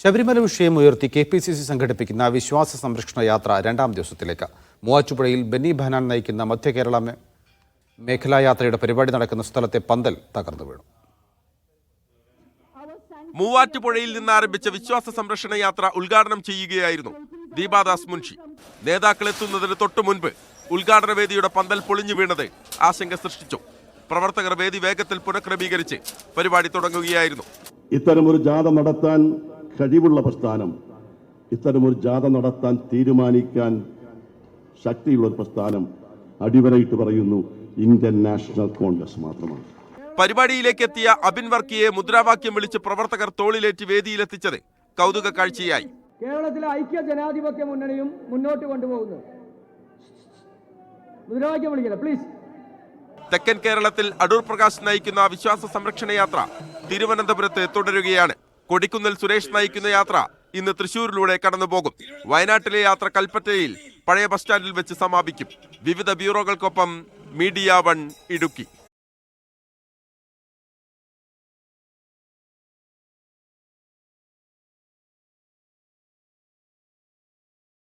ശബരിമല വിഷയം ഉയർത്തി K P C C സംഘടിപ്പിക്കുന്ന വിശ്വാസ സംരക്ഷണ യാത്ര രണ്ടാം ദിവസത്തിലേക്ക്. മൂവാറ്റുപുഴയിൽ ബെന്നി ബഹനാൻ നയിക്കുന്ന മധ്യ കേരള മേഖലാ യാത്രയുടെ പരിപാടി നടക്കുന്ന സ്ഥലത്തെ പന്തൽ തകർന്നു വീണു. മൂവാറ്റുപുഴയിൽ നിന്ന് ആരംഭിച്ച വിശ്വാസ സംരക്ഷണ യാത്ര ഉദ്ഘാടനം ചെയ്യുകയായിരുന്നു ദീപാദാസ് മുൻഷി. നേതാക്കൾ എത്തുന്നതിന് തൊട്ടു മുൻപ് ഉദ്ഘാടന വേദിയുടെ പന്തൽ പൊളിഞ്ഞു വീണത് ആശങ്ക സൃഷ്ടിച്ചു. പ്രവർത്തകർ വേദി വേഗത്തിൽ പുനഃക്രമീകരിച്ച് പരിപാടി തുടങ്ങുകയായിരുന്നു. ഇത്തരമൊരു ജാഥ നടത്താൻ കഴിവുള്ള പ്രസ്ഥാനം. ഇത്തരമൊരു ജാഥ നടത്താൻ തീരുമാനിക്കാൻ ശക്തിയുള്ള ഒരു പ്രസ്ഥാനം അടിവരയിട്ട് പറയുന്നു ഇന്ത്യൻ നാഷണൽ കോൺഗ്രസ് മാത്രമാണ്. പരിപാടിയിലേക്ക് എത്തിയ അബിൻ വർക്കിയെ മുദ്രാവാക്യം വിളിച്ച് പ്രവർത്തകർ തോളിലേറ്റ് വേദിയിലെത്തിച്ചത് കൗതുക കാഴ്ചയായി. കേരളത്തിലെ ഐക്യ ജനാധിപത്യ മുന്നണിയും മുന്നോട്ട് കൊണ്ടുപോകുന്നു. മുദ്രാവാക്യം വിളിക്കില്ല പ്ലീസ് തെക്കൻ കേരളത്തിൽ അടൂർ പ്രകാശ് നയിക്കുന്ന വിശ്വാസ സംരക്ഷണ യാത്ര തിരുവനന്തപുരത്ത് തുടരുകയാണ്. കൊടിക്കുന്നിൽ സുരേഷ് നയിക്കുന്ന യാത്ര ഇന്ന് തൃശൂരിലൂടെ കടന്നുപോകും. വയനാട്ടിലെ യാത്ര കൽപ്പറ്റയിൽ പഴയ ബസ് സ്റ്റാൻഡിൽ വെച്ച് സമാപിക്കും. വിവിധ ബ്യൂറോകൾക്കൊപ്പം മീഡിയ വൺ ഇടുക്കി.